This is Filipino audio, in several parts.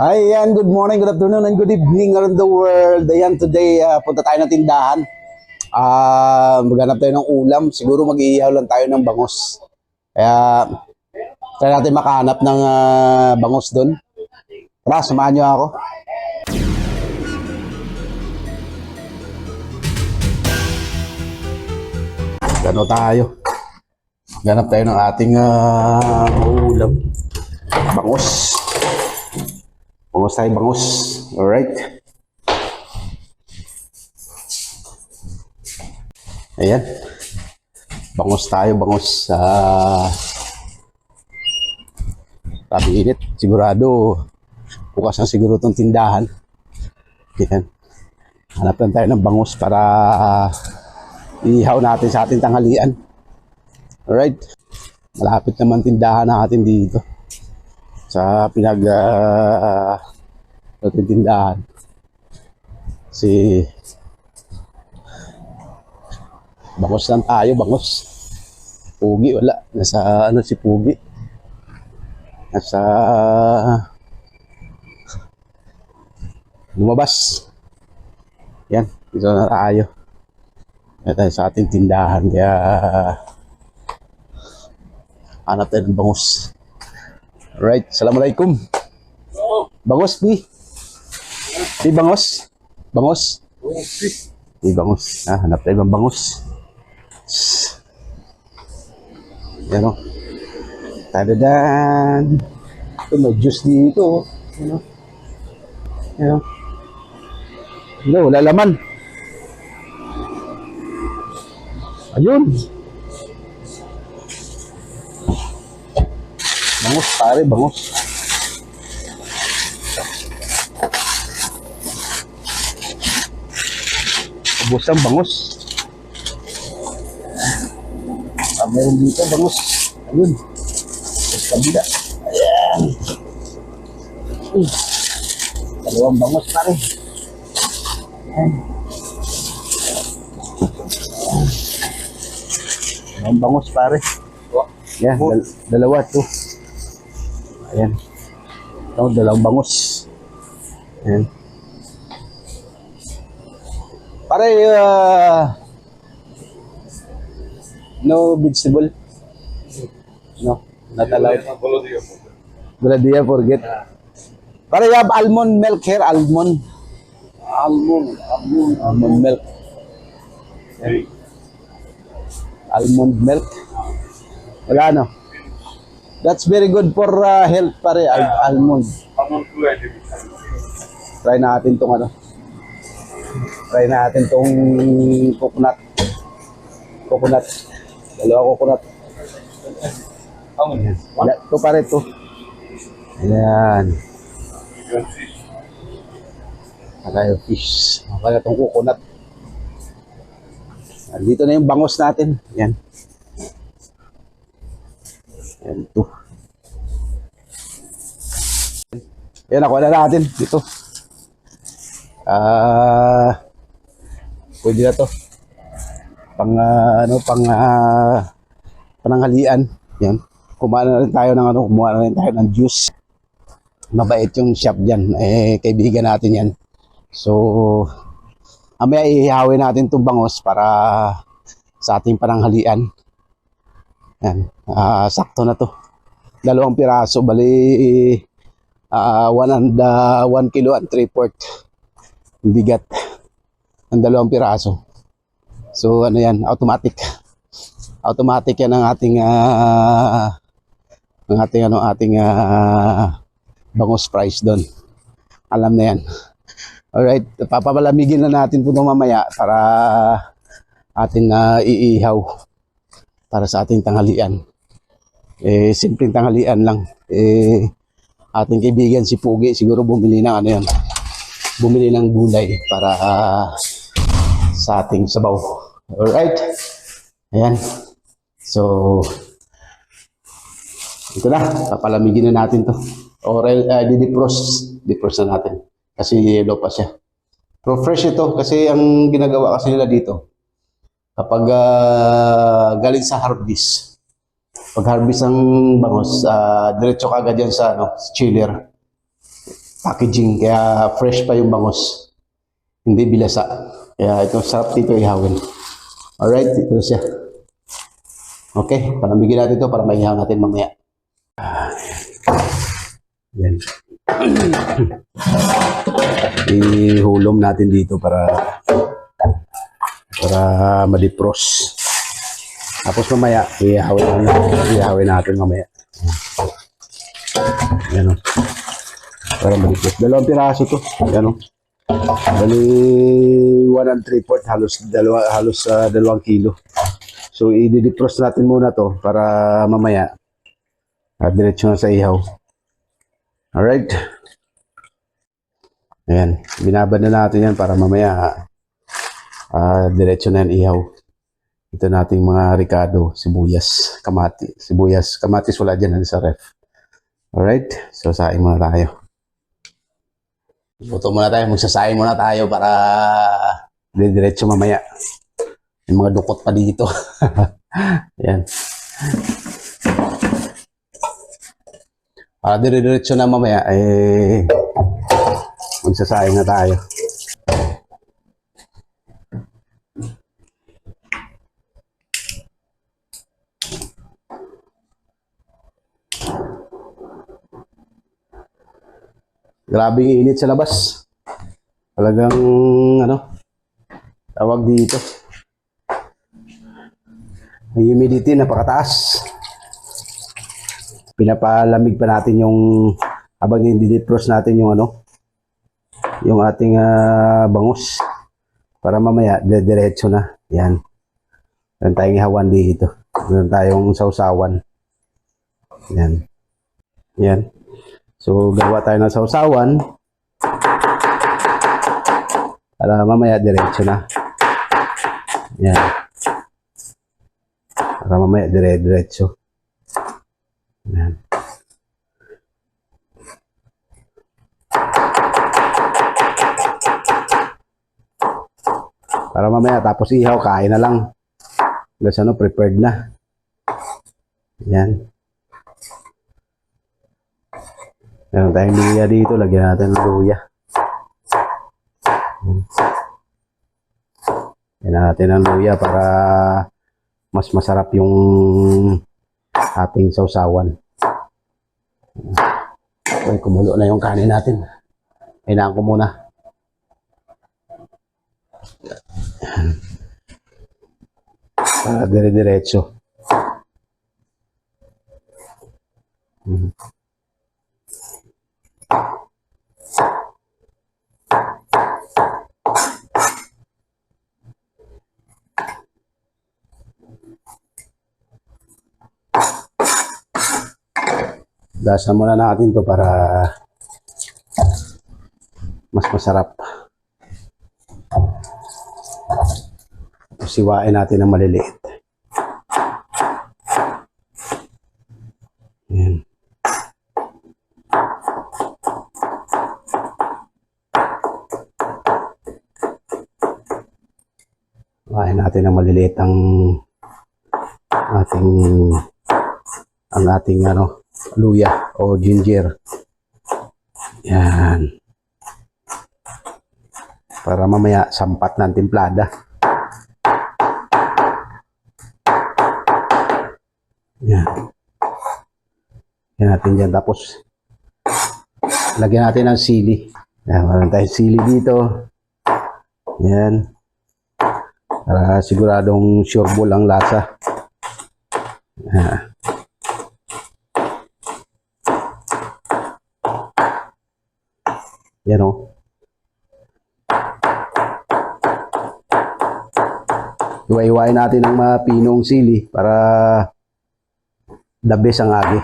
Ayan, good morning, good afternoon, and good evening around the world. Ayan, today, ah, punta tayo ng tindahan. Ah, maghanap tayo ng ulam. Siguro mag-iihaw lang tayo ng bangos. Kaya, try natin makahanap ng ah, bangos doon. Tara, samahan niyo ako. Gano tayo. Ganap tayo ng ating ah, ulam. Bangos. Bangos tayo, bangos. Alright. Ayan. Bangos tayo, bangos. Ah, sabi init. Sigurado, bukas na siguro itong tindahan. Ayan. Hanap lang tayo ng bangos para ah, ihaw natin sa ating tanghalian. Alright. Malapit naman tindahan natin dito sa pinag uh, tindahan si bangos lang tayo bangos. Pugi wala. Nasa ano si Pugi? Nasa lumabas. Yan dito na tayo. Yan sa ating tindahan kaya hanap tayo ng bangus Alright, Assalamualaikum. Bangos, Pi. Pi, bangos. Bangos. Pi, bangos. Ah, hanap tayo ng bangos. Yan o. Tadadan. Ito, may juice dito. oh. Yan o. Yan o. Ano, wala laman. Ayun. Bangus, pare, bangus. Ubus ang bangus. Ah, meron dito, bangus. Ayun. Sa kabila. Ayan. Uy. Dalawang bangus, pare. Ayan. Dalawang bangus, pare. Yan, dal- dalawa to. Ayan. Ito, dalawang bangus. Ayan. Pare, uh, no vegetable. No, not allowed. Guladia, forget. Pare, you have almond milk here, almond. Almond, almond, almond milk. Ayan. Almond milk. Wala no. That's very good for uh, health pare, yeah. almond. Try natin tong ano. Try natin tong coconut. Coconut. Dalawa coconut. Almond. Ito pare to. Ayan. Nakaya fish. Nakaya tong coconut. Dito na yung bangos natin. Ayan. L2. Ayan, nakuha na natin. Dito. Ah, uh, pwede na to. Pang, uh, ano, pang, uh, pananghalian. Yan. Kumain na rin tayo ng ano, kumuha na rin tayo ng juice. Mabait yung shop dyan. Eh, kaibigan natin yan. So, amaya ihihawin natin itong bangos para sa ating pananghalian. Yan. Ah, sakto na to. Dalawang piraso. Bali, ah one, and, ah, one kilo and three port. Bigat. Ang dalawang piraso. So, ano yan? Automatic. Automatic yan ang ating ah, ang ating ano ating ah, bangos price doon. Alam na yan. Alright, papapalamigin na natin po mamaya para ating na iihaw para sa ating tanghalian. Eh, simpleng tanghalian lang. Eh, ating kaibigan si Pugi, siguro bumili ng ano yan, bumili ng gulay para ah, sa ating sabaw. Alright? Ayan. So, ito na, papalamigin na natin to. Or uh, didipros, dipros na natin. Kasi yellow pa siya. Pero fresh ito kasi ang ginagawa kasi nila dito, kapag ah, galing sa harvest, pag harvest ng bangos, ah, diretso ka yan sa ano, chiller. packaging. Kaya fresh pa yung bangos. Hindi bilasa. Kaya ito, sarap dito ihawin. Alright, ito na siya. Okay, panambigin natin ito para maihaw natin mamaya. Yan. Ihulom natin dito para para madipros. Tapos mamaya, ihawin natin, ihawin natin mamaya. Yan o. Para madipros. Dalawang piraso to. Yan o. Bali, 1 and 3 fourth, halos, dalawa, halos ah, dalawang kilo. So, i-defrost natin muna to para mamaya at diretso na sa ihaw. Alright. Ayan. Binabad na natin yan para mamaya ah diretso na yan ihaw. Ito nating mga ricado, sibuyas, kamati. Sibuyas, kamatis wala dyan ano, sa ref. Alright. So, saing muna tayo. Luto muna tayo. Magsasaing muna tayo para diretso mamaya. May mga dukot pa dito. Ayan. Para dire-diretso na mamaya, eh, magsasayang na tayo. Grabe init sa labas. Talagang, ano, tawag dito. Yung humidity napakataas. Pinapalamig pa natin yung habang hindi defrost natin yung ano yung ating ah, bangus para mamaya diretso na. Yan. Meron tayong ihawan dito. Meron tayong sausawan. Yan. Yan. So, gawa tayo ng sausawan. Para mamaya diretso na. Yan. Para mamaya dire-diretso. Yan. Para mamaya tapos ihaw, kain na lang. Plus ano, prepared na. Yan. Meron tayong luya dito. Lagyan natin ng luya. Yan. Natin ng luya para mas masarap yung ating sausawan. Okay, kumulo na yung kanin natin. Hinaan ko muna. Para dire-diretso. Mhm. Lasa muna natin to para mas masarap. Siwain natin ng maliliit. Yan. Siwain natin ng maliliit ang ating ang ating ano luya o ginger. Yan. Para mamaya sampat ng timplada. Yan. Yan natin dyan. Tapos, lagyan natin ng sili. Yan, meron tayong sili dito. Yan. Para siguradong sureball ang lasa. Yan. Yan o. Iwa-iwain natin ang mga pinong sili para the best ang agi.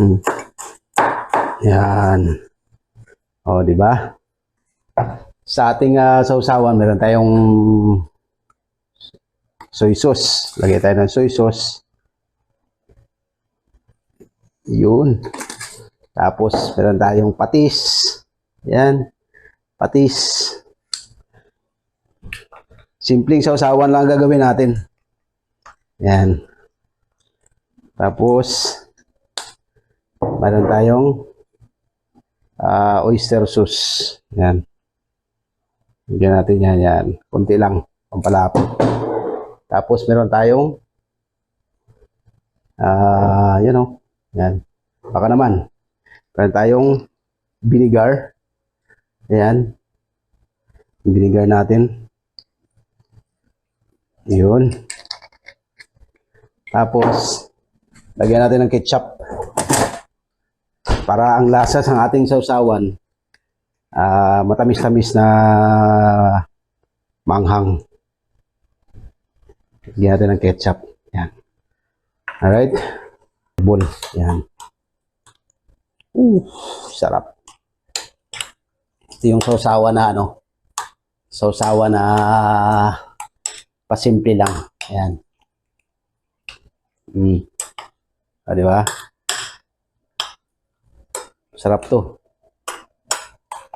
Hmm. Yan. O, di ba? Sa ating ah, sausawan, meron tayong soy sauce. Lagay tayo ng soy sauce. Yun. Tapos, meron tayong patis. Yan. Patis. Simpleng sausawan lang ang gagawin natin. Yan. Tapos, Meron tayong ah, oyster sauce. Yan. Bigyan natin yan, yan. Kunti lang, pampalapot. Tapos meron tayong ah, yan o. Yan. Baka naman. Meron tayong vinegar. Ayan. Vinegar natin. Yun. Tapos, lagyan natin ng ketchup. Para ang lasa ng ating sausawan, ah matamis-tamis na manghang. Lagyan natin ng ketchup. Yan. Alright. Bowl. Yan. Uh, sarap. Ito yung sausawa na ano. Sausawa na pasimple lang. Ayan. Mm. Ah, di ba? Sarap to.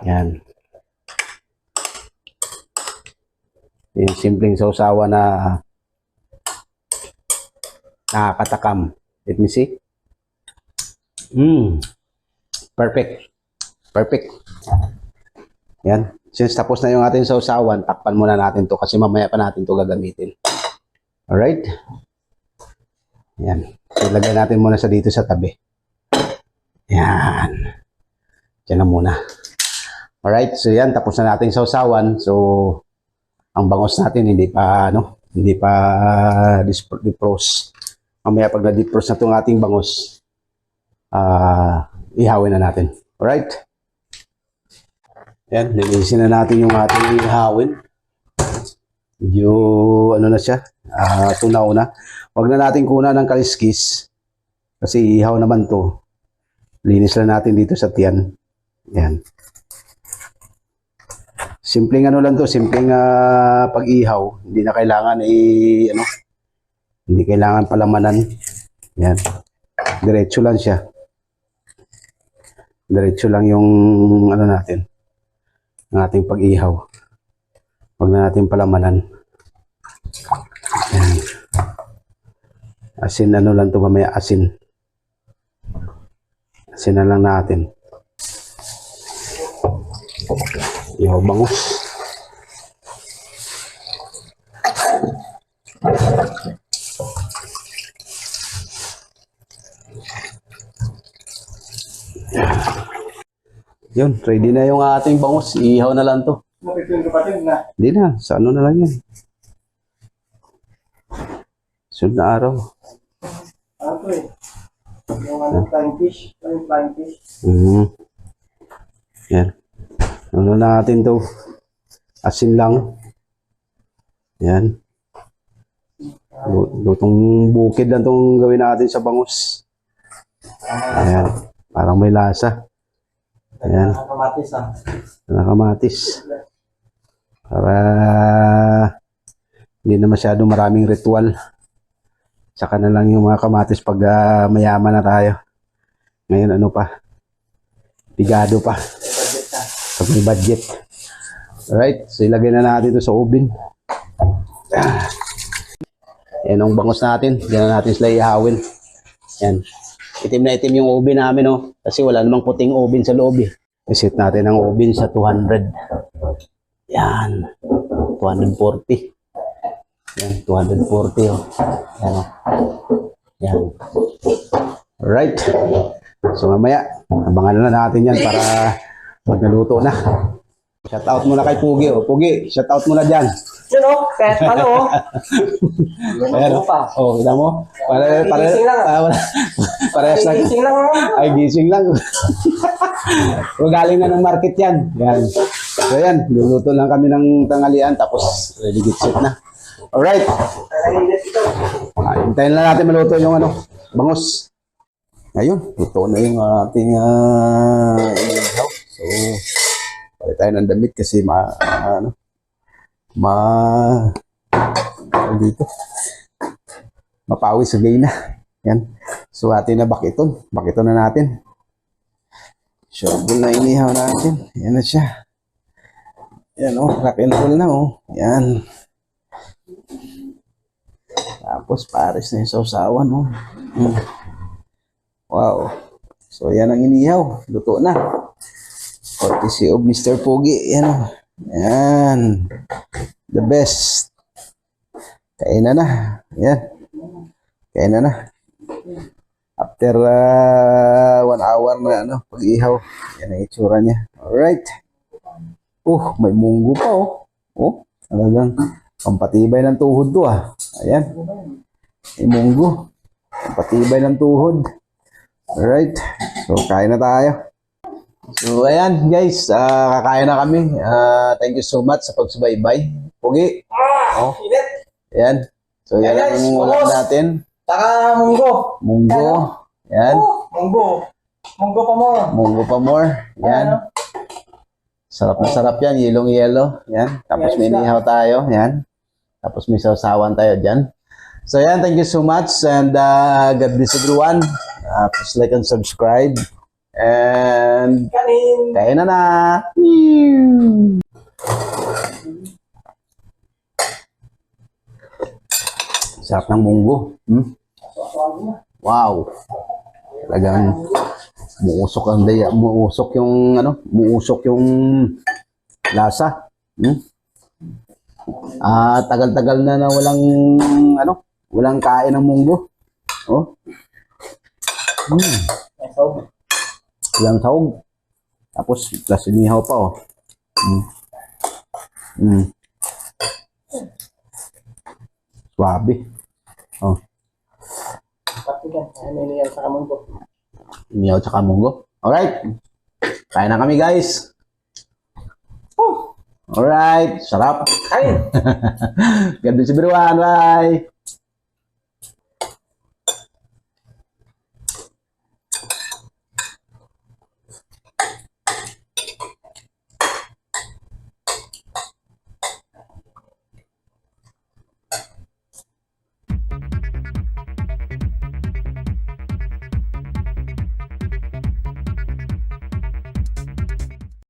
Yan. Yung simpleng sausawa na nakakatakam. Let me see. Mm. Perfect. Perfect. Yan. Since tapos na yung ating sausawan, takpan muna natin to kasi mamaya pa natin to gagamitin. Alright? Yan. Ilagay natin muna sa dito sa tabi. Yan. Diyan na muna. Alright, so yan, tapos na natin sausawan. So, ang bangos natin hindi pa, ano, hindi pa dis- defrost. Mamaya pag na-defrost na itong ating bangos, ah, ihawin na natin. Alright? Yan, linisin na natin yung ating ihawin. Medyo, ano na siya, ah, tunaw na. Huwag na natin kuna ng kaliskis. Kasi ihaw naman to. Linis lang natin dito sa tiyan. Yan. Simpleng ano lang to, simpleng ah, pag-ihaw. Hindi na kailangan i ano, hindi kailangan palamanan. Yan. Diretso lang siya. Diretso lang yung ano natin, ang ating pag-ihaw. Huwag na natin palamanan. Yan. Asin ano lang to mamaya, asin. Asin na lang natin. Ihaw bangus. Yun, ready na yung ating bangus. Ihaw na lang to. Hindi na, sa ano na lang yan. Sunod na araw. Ano to eh? Yung ano, flying fish. Yung flying fish? Mhm. Yan. Ano na natin to? Asin lang. Yan. Lu- Lutong bukid lang tong gawin natin sa bangus. Ayan. Parang may lasa. Ayan. Ang kamatis ah. Nakamatis. Para hindi na masyado maraming ritual. Saka na lang yung mga kamatis pag ah, mayaman na tayo. Ngayon ano pa? Bigado pa. May budget. Alright, so ilagay na natin ito sa oven. Yan ang bangos natin. Diyan na natin sila ihawin. Yan. Itim na itim yung oven namin, no? Kasi wala namang puting oven sa loob, eh. Isit natin ang oven sa 200. Yan. 240. Yan, 240, oh. Yan, oh. Yan. Alright. So mamaya, abangan na natin yan para pag naluto na. Shout out muna kay Pugi. Oh. Pugi, shout out muna dyan. Yun oh, kahit paano oh. Ayan, oh. pa? Oh, kita mo? Pare, pare, Gigising lang. wala. Parehas lang. Gising lang. Ay, gising lang. o, galing na ng market yan. Yan. So yan, luluto lang kami ng tanghalian tapos ready get set na. Alright. Ah, hintayin lang natin maluto yung ano, bangus. Ayun, luto na yung ating uh. So, palit tayo ng damit kasi ma, ano, ma, dito, mapawis sa na. Yan. So, atin na bakiton. Bakiton na natin. Sure, na inihaw natin. Yan na siya. Yan oh, rock and roll na oh. Yan. Tapos pares na yung sausawan, no? Mm. Wow. So, yan ang inihaw. Luto na. Courtesy of Mr. Pogi. Yan o. Yan. The best. Kainan na. Yan. Kainan na. After uh, one hour na ano, pag-ihaw. Yan ang itsura niya. Alright. Oh, may munggo pa oh. Oh, talagang pampatibay ng tuhod to ah. Ayan. May munggo. Pampatibay ng tuhod. Alright. So, kain na tayo. So, ayan guys. ah kakain na kami. Ah, thank you so much sa pagsubaybay. Pugi. Ah! Oh. Ayan. So, yan ang ulam natin. Taka munggo! Munggo. Yan. Oh, munggo! Munggo pa mo! Munggo pa more. Yan. Sarap na sarap yan. Yelong yelo. Yan. Tapos may nihaw tayo. Yan. Tapos may sausawan tayo dyan. So yan, thank you so much and uh, God bless everyone. Uh, please like and subscribe. And Kanin! kain na na. Sarap ng munggo. Hmm? Wow. Talagang muusok ang daya, muusok yung ano, muusok yung lasa. Hmm? Ah, tagal-tagal na na walang ano, walang kain ng munggo. Oh. Hmm. Walang sahog. Tapos plus inihaw pa oh. Mm. Mm. Swabe. Oh, yun sa munggo? inihaw munggo. Alright. Kain na kami guys. Oh! Alright. Sarap. Kain! God bless everyone. Bye.